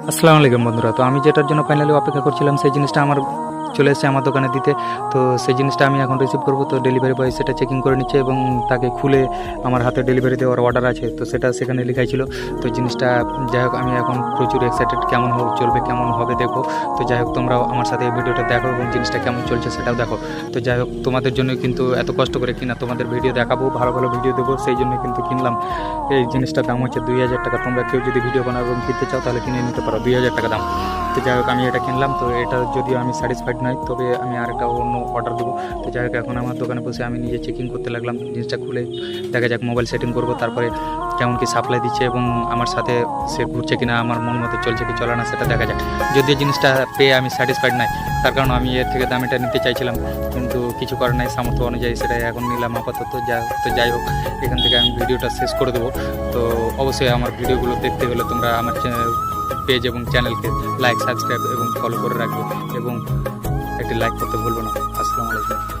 আসসালামু আলাইকুম বন্ধুরা তো আমি যেটার জন্য ফাইনালি অপেক্ষা করছিলাম সেই জিনিসটা আমার চলে এসেছে আমার দোকানে দিতে। তো সেই জিনিসটা আমি এখন রিসিভ করব। তো ডেলিভারি বয় সেটা চেকিং করে নিচ্ছে এবং তাকে খুলে আমার হাতে ডেলিভারি দেওয়ার অর্ডার আছে। তো সেটা সেখানে লেখাই ছিল। তো জিনিসটা যাই হোক, আমি এখন প্রচুর এক্সাইটেড কেমন হোক, চলবে কেমন হবে দেখো তো যাই হোক, তোমরাও আমার সাথে এই ভিডিওটা দেখো এবং জিনিসটা কেমন চলছে সেটাও দেখো। তো যাই হোক, তোমাদের জন্য কিন্তু এত কষ্ট করে কিনা তোমাদের ভিডিও দেখাবো, ভালো ভালো ভিডিও দেবো, সেই জন্য কিন্তু কিনলাম। এই জিনিসটার দাম হচ্ছে দুই হাজার টাকা। তোমরা কেউ যদি ভিডিও বানাও এবং কিনতে চাও তাহলে কিনে নিতে পারো দুই হাজার টাকা দাম। তো যাই হোক, আমি এটা কিনলাম। তো এটা যদিও আমি স্যাটিসফাইড নয় তবে আমি আরেকটা অন্য অর্ডার দেবো। তো যাই হোক, এখন আমার দোকানে বসে আমি নিজে চেকিং করতে লাগলাম, জিনিসটা খুলে দেখা যাক মোবাইল সেটিং করব, তারপরে কেমন কি সাপ্লাই দিচ্ছে এবং আমার সাথে সে ঘুরছে কিনা, আমার মন মতো চলছে কি, চলে না, সেটা দেখা যাক। যদিও জিনিসটা পেয়ে আমি স্যাটিসফাইড নাই, তার কারণ আমি এর থেকে দামিটা নিতে চাইছিলাম, কিন্তু কিছু করার নাই, সামর্থ্য অনুযায়ী সেটা এখন নিলাম আপাতত, যা তো যাই হোক, এখান থেকে আমি ভিডিওটা শেষ করে দেবো। তো অবশ্যই আমার ভিডিওগুলো দেখতে হলে তোমরা আমার পেজ এবং চ্যানেলকে লাইক সাবস্ক্রাইব এবং ফলো করে রাখবে এবং একটি লাইক করতে ভুলবো না। আসসালামু আলাইকুম।